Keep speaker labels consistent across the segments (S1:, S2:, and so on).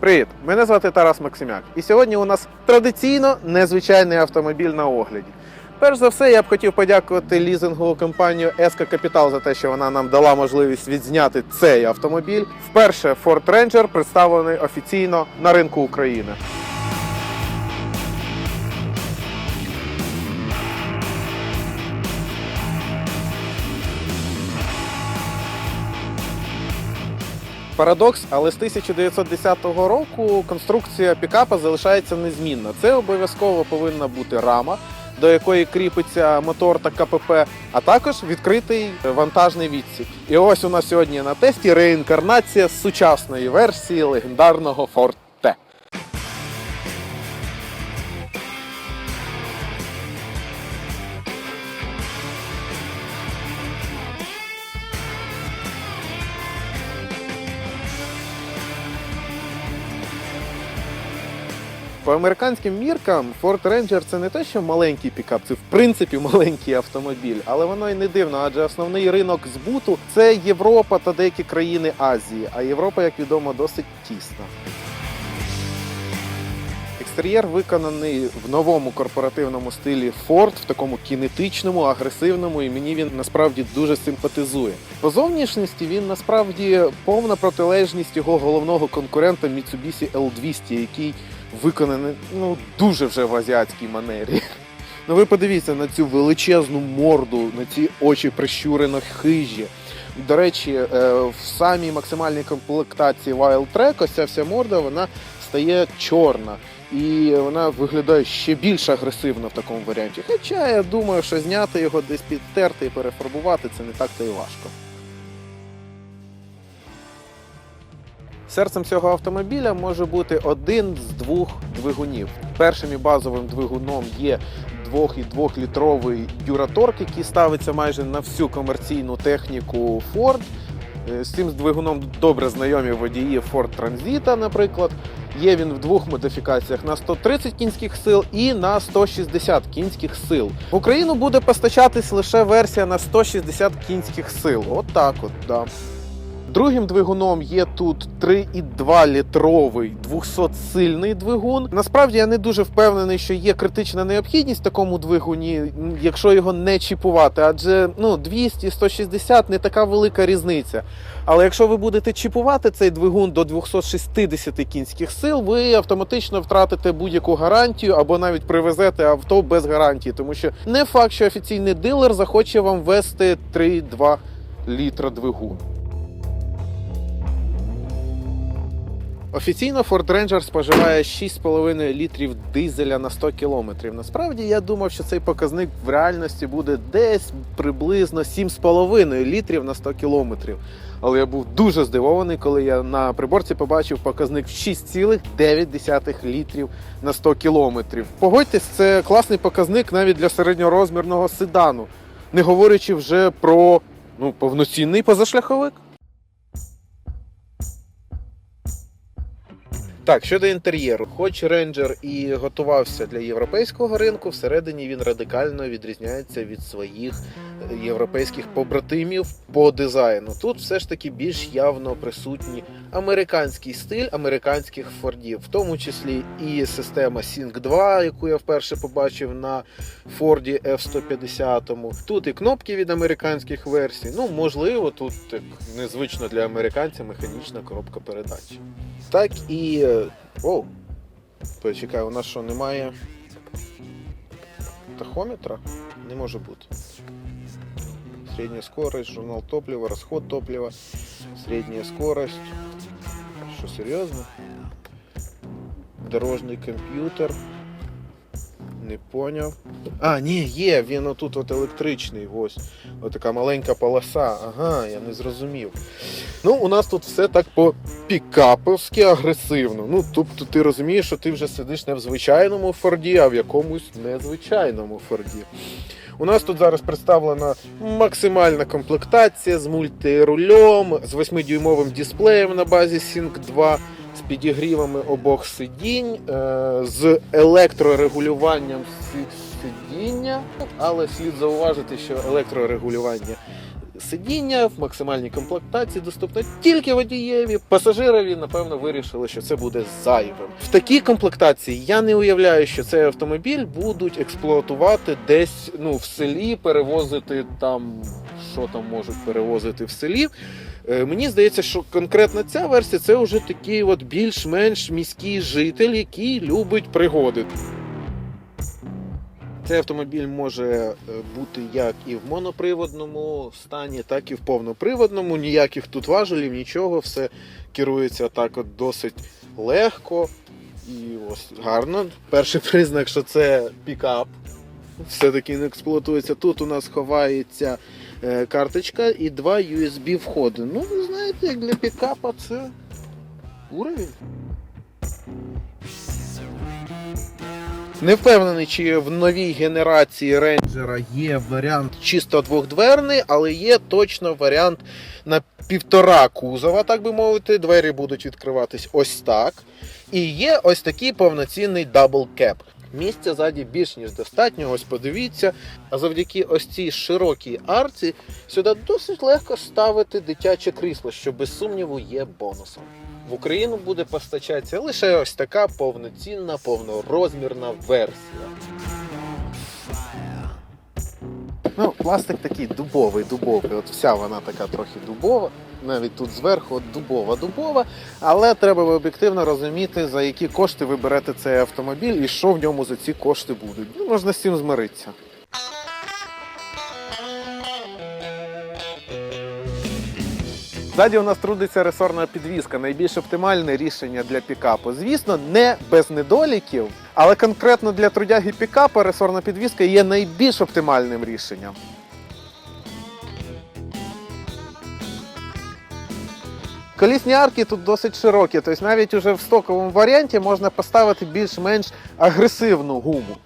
S1: Привіт! Мене звати Тарас Максимяк. І сьогодні у нас традиційно незвичайний автомобіль на огляді. Перш за все, я б хотів подякувати лізингову компанію Еска Капітал за те, що вона нам дала можливість відзняти цей автомобіль. Вперше Ford Ranger представлений офіційно на ринку України. Парадокс, але з 1910 року конструкція пікапа залишається незмінна. Це обов'язково повинна бути рама, до якої кріпиться мотор та КПП, а також відкритий вантажний відсік. І ось у нас сьогодні на тесті реінкарнація сучасної версії легендарного Ford По американським міркам Ford Ranger це не те, що маленький пікап, це в принципі маленький автомобіль, але воно і не дивно, адже основний ринок збуту це Європа та деякі країни Азії. А Європа, як відомо, досить тісна. Екстер'єр виконаний в новому корпоративному стилі Ford, в такому кінетичному, агресивному, і мені він насправді дуже симпатизує. По зовнішності він насправді повна протилежність його головного конкурента Mitsubishi L200, який виконаний ну дуже вже в азіатській манері. Ну ви подивіться на цю величезну морду, на ці очі прищурено хижі. До речі, е, в самій максимальній комплектації Wild Track ось ця вся морда вона стає чорна. І вона виглядає ще більш агресивно в такому варіанті. Хоча я думаю, що зняти його десь підтерти і перефарбувати це не так то і важко. Серцем цього автомобіля може бути один з двох двигунів. Першим і базовим двигуном є 2,2 літровий Duratorq, який ставиться майже на всю комерційну техніку Ford. Е, З цим двигуном добре знайомі водії Ford Transit, наприклад. Є він в двох модифікаціях на 130 кінських сил і на 160 кінських сил. В Україну буде постачатись лише версія на 160 кінських сил. От так от, да. Другим двигуном є тут 3,2 літровий 200-сильний двигун. Насправді я не дуже впевнений, що є критична необхідність в такому двигуні, якщо його не чіпувати, адже ну 200-160 не така велика різниця. Але якщо ви будете чіпувати цей двигун до 260 кінських сил, ви автоматично втратите будь-яку гарантію або навіть привезете авто без гарантії, тому що не факт, що офіційний дилер захоче вам вести 3,2 літра двигун. Офіційно Ford Ranger споживає 6,5 літрів дизеля на 100 кілометрів. Насправді я думав, що цей показник в реальності буде десь приблизно 7,5 літрів на 100 кілометрів. Але я був дуже здивований, коли я на приборці побачив показник в 6,9 літрів на 100 кілометрів. Погодьтесь, це класний показник навіть для середньорозмірного седану, не говорячи вже про ну, повноцінний позашляховик. Так, щодо інтер'єру, хоч рейнджер і готувався для європейського ринку, всередині він радикально відрізняється від своїх е, європейських побратимів по дизайну. Тут все ж таки більш явно присутній американський стиль американських фордів, в тому числі і система Sync 2, яку я вперше побачив на Форді F-150. Тут і кнопки від американських версій. Ну, можливо, тут так незвично для американця механічна коробка передач. Так і. Е, О, почекай, у нас що, немає тахометра? Не може бути. Средняя скорость, журнал топлива, расход топлива, средняя скорость. Що, серйозно? Дорожній комп'ютер. Не поняв. А, ні, є, він отут от електричний. Ось. Отака маленька полоса. Ага, я не зрозумів. Ну, у нас тут все так по пікаповськи агресивно. Ну, тобто ти розумієш, що ти вже сидиш не в звичайному Форді, а в якомусь незвичайному Форді. У нас тут зараз представлена максимальна комплектація з мультирульом, з 8-дюймовим дисплеєм на базі Sync 2, з підігрівами обох сидінь, е, з електрорегулюванням сидіння, але слід зауважити, що електрорегулювання сидіння в максимальній комплектації доступне тільки водієві. Пасажирові, напевно, вирішили, що це буде зайвим. В такій комплектації я не уявляю, що цей автомобіль будуть експлуатувати десь ну, в селі, перевозити там, що там можуть перевозити в селі. Е, Мені здається, що конкретно ця версія це вже такий от більш-менш міський житель, який любить пригоди. Цей автомобіль може е, бути як і в моноприводному стані, так і в повноприводному. Ніяких тут важелів, нічого, все керується так от досить легко і ось гарно. Перший признак, що це пікап. Все-таки не експлуатується. Тут у нас ховається е, карточка і два USB входи. Ну, ви знаєте, як для пікапа це уровень. Не впевнений, чи в новій генерації рейнджера є варіант чисто двохдверний, але є точно варіант на півтора кузова, так би мовити. Двері будуть відкриватись ось так. І є ось такий повноцінний дабл кеп. Місця ззаді більш ніж достатньо. Ось подивіться. А завдяки ось цій широкій арці сюди досить легко ставити дитяче крісло, що без сумніву є бонусом. В Україну буде постачатися лише ось така повноцінна, повнорозмірна версія. Ну, пластик такий дубовий, дубовий. От вся вона така трохи дубова. Навіть тут зверху от дубова, дубова. Але треба об'єктивно розуміти, за які кошти ви берете цей автомобіль і що в ньому за ці кошти будуть. Ну, можна з цим змиритися. Ззаді у нас трудиться ресорна підвізка, найбільш оптимальне рішення для пікапу. Звісно, не без недоліків, але конкретно для трудяги пікапа ресорна підвізка є найбільш оптимальним рішенням. Колісні арки тут досить широкі, тобто навіть уже в стоковому варіанті можна поставити більш-менш агресивну гуму.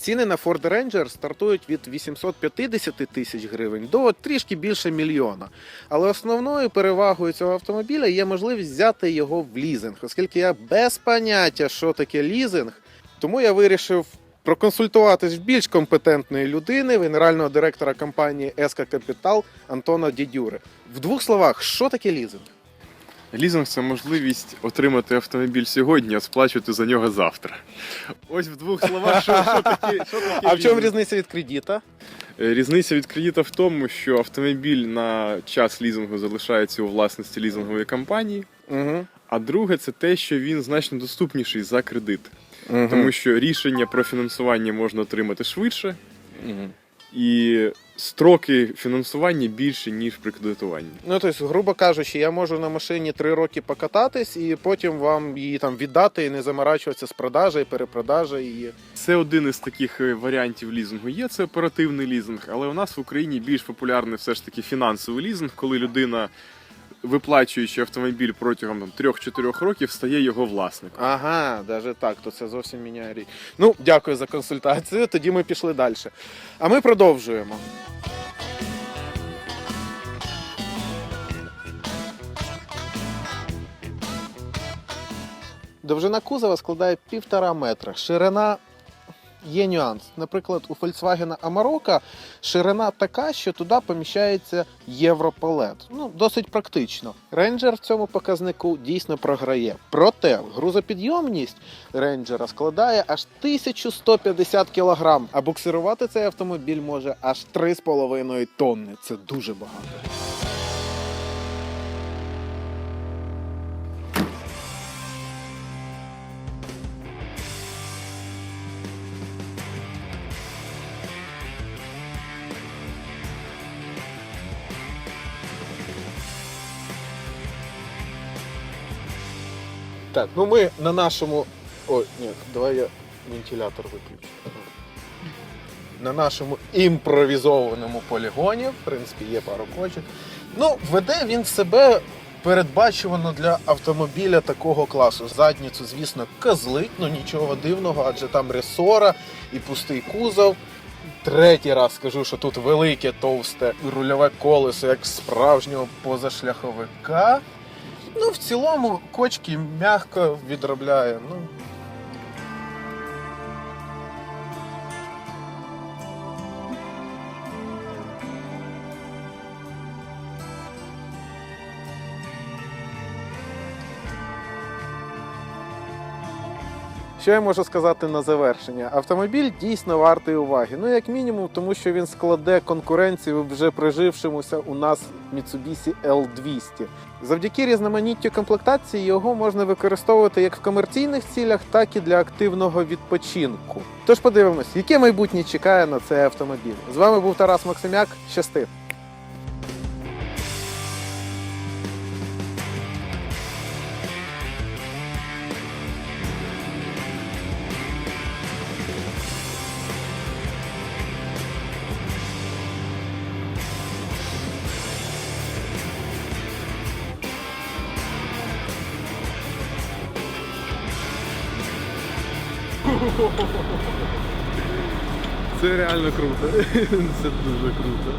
S1: Ціни на Ford Ranger стартують від 850 тисяч гривень до трішки більше мільйона. Але основною перевагою цього автомобіля є можливість взяти його в лізинг, оскільки я без поняття, що таке лізинг, тому я вирішив проконсультуватись в більш компетентної людини, генерального директора компанії Еска Капітал Антона Дідюри. В двох словах, що таке лізинг?
S2: Лізинг це можливість отримати автомобіль сьогодні, а сплачувати за нього завтра. Ось в двох словах, що, що таке. Що таке
S1: А в чому різниця від кредита?
S2: Е, Різниця від кредита в тому, що автомобіль на час лізингу залишається у власності лізингової компанії.
S1: Угу.
S2: А друге, це те, що він значно доступніший за кредит, тому що рішення про фінансування можна отримати швидше, і строки фінансування більше, ніж при кредитуванні.
S1: Ну, тобто, грубо кажучи, я можу на машині три роки покататись і потім вам її там віддати і не заморачуватися з продажею, перепродажею її.
S2: Це один із таких е, варіантів лізингу. Є це оперативний лізинг, але у нас в Україні більш популярний все ж таки фінансовий лізинг, коли людина, виплачуючи автомобіль протягом там, 3-4 років, стає його власником.
S1: Ага, навіть так, то це зовсім міняє річ. Ну, дякую за консультацію. Тоді ми пішли далі. А ми продовжуємо. Довжина кузова складає півтора метра. Ширина є нюанс. Наприклад, у Volkswagen Amarok ширина така, що туди поміщається європалет. Ну, досить практично. Рейнджер в цьому показнику дійсно програє. Проте грузопідйомність рейнджера складає аж 1150 кг, а буксирувати цей автомобіль може аж 3,5 тонни. Це дуже багато. Так, ну ми на нашому. Ой, ні, давай я вентилятор виключу. На нашому імпровізованому полігоні, в принципі, є пару кочок. Ну, веде він себе передбачувано для автомобіля такого класу. Задницю, звісно, козлить, ну нічого дивного, адже там ресора і пустий кузов. Третій раз скажу, що тут велике товсте рульове колесо, як справжнього позашляховика. Ну, в цілому, кочки м'яко відробляє. Ну. Що я можу сказати на завершення? Автомобіль дійсно вартий уваги. Ну, як мінімум, тому що він складе конкуренцію вже прижившомуся у нас Mitsubishi L200. Завдяки різноманіттю комплектації його можна використовувати як в комерційних цілях, так і для активного відпочинку. Тож подивимось, яке майбутнє чекає на цей автомобіль. З вами був Тарас Максимяк. Щасти!
S2: Це реально круто. Це дуже круто.